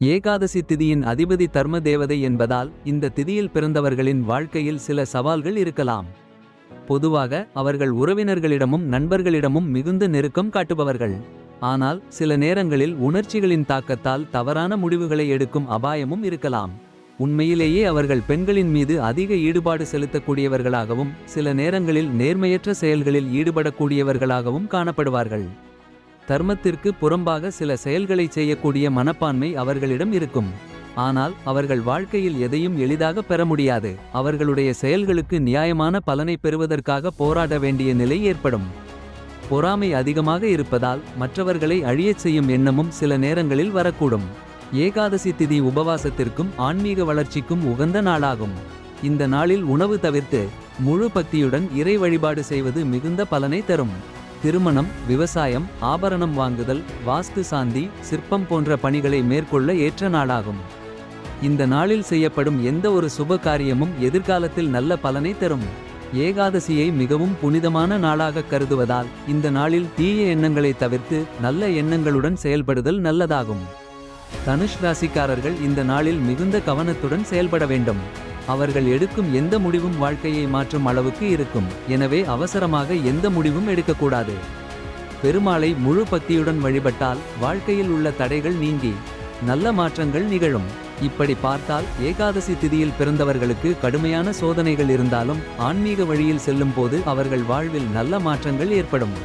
ஏகாதசி திதியின் அதிபதி தர்ம தேவதை என்பதால் இந்த திதியில் பிறந்தவர்களின் வாழ்க்கையில் சில சவால்கள் இருக்கலாம். பொதுவாக அவர்கள் உறவினர்களிடமும் நண்பர்களிடமும் மிகுந்த நெருக்கம் காட்டுபவர்கள். ஆனால் சில நேரங்களில் உணர்ச்சிகளின் தாக்கத்தால் தவறான முடிவுகளை எடுக்கும் அபாயமும் இருக்கலாம். உண்மையிலேயே அவர்கள் பெண்களின் மீது அதிக ஈடுபாடு செலுத்தக்கூடியவர்களாகவும். சில நேரங்களில் நேர்மையற்ற செயல்களில் ஈடுபடக்கூடியவர்களாகவும் காணப்படுவார்கள். தர்மத்திற்கு புறம்பாக சில செயல்களைச் செய்யக்கூடிய மனப்பான்மை அவர்களிடம் இருக்கும். ஆனால் அவர்கள் வாழ்க்கையில் எதையும் எளிதாக பெற முடியாது. அவர்களுடைய செயல்களுக்கு நியாயமான பலனை பெறுவதற்காக போராட வேண்டிய நிலை ஏற்படும். பொறாமை அதிகமாக இருப்பதால் மற்றவர்களை அழியச் செய்யும் எண்ணமும் சில நேரங்களில் வரக்கூடும். ஏகாதசி திதி உபவாசத்திற்கும் ஆன்மீக வளர்ச்சிக்கும் உகந்த நாளாகும். இந்த நாளில் உணவு தவிர்த்து முழு பக்தியுடன் இறை வழிபாடு செய்வது மிகுந்த பலனை தரும். திருமணம் விவசாயம் ஆபரணம் வாங்குதல் வாஸ்து சாந்தி சிற்பம் போன்ற பணிகளை மேற்கொள்ள ஏற்ற நாளாகும். இந்த நாளில் செய்யப்படும் எந்த ஒரு சுப காரியமும் எதிர்காலத்தில் நல்ல பலனை தரும். ஏகாதசியை மிகவும் புனிதமான நாளாகக் கருதுவதால். இந்த நாளில் தீய எண்ணங்களை தவிர்த்து நல்ல எண்ணங்களுடன் செயல்படுதல் நல்லதாகும். தனுஷ் ராசிக்காரர்கள் இந்த நாளில் மிகுந்த கவனத்துடன் செயல்பட வேண்டும். அவர்கள் எடுக்கும் எந்த முடிவும் வாழ்க்கையை மாற்றும் அளவுக்கு இருக்கும். எனவே அவசரமாக எந்த முடிவும் எடுக்கக்கூடாது. பெருமாளை முழு பக்தியுடன் வழிபட்டால் வாழ்க்கையில் உள்ள தடைகள் நீங்கி. நல்ல மாற்றங்கள் நிகழும். இப்படி பார்த்தால் ஏகாதசி திதியில் பிறந்தவர்களுக்கு கடுமையான சோதனைகள் இருந்தாலும். ஆன்மீக வழியில் செல்லும் போது அவர்கள் வாழ்வில் நல்ல மாற்றங்கள் ஏற்படும்.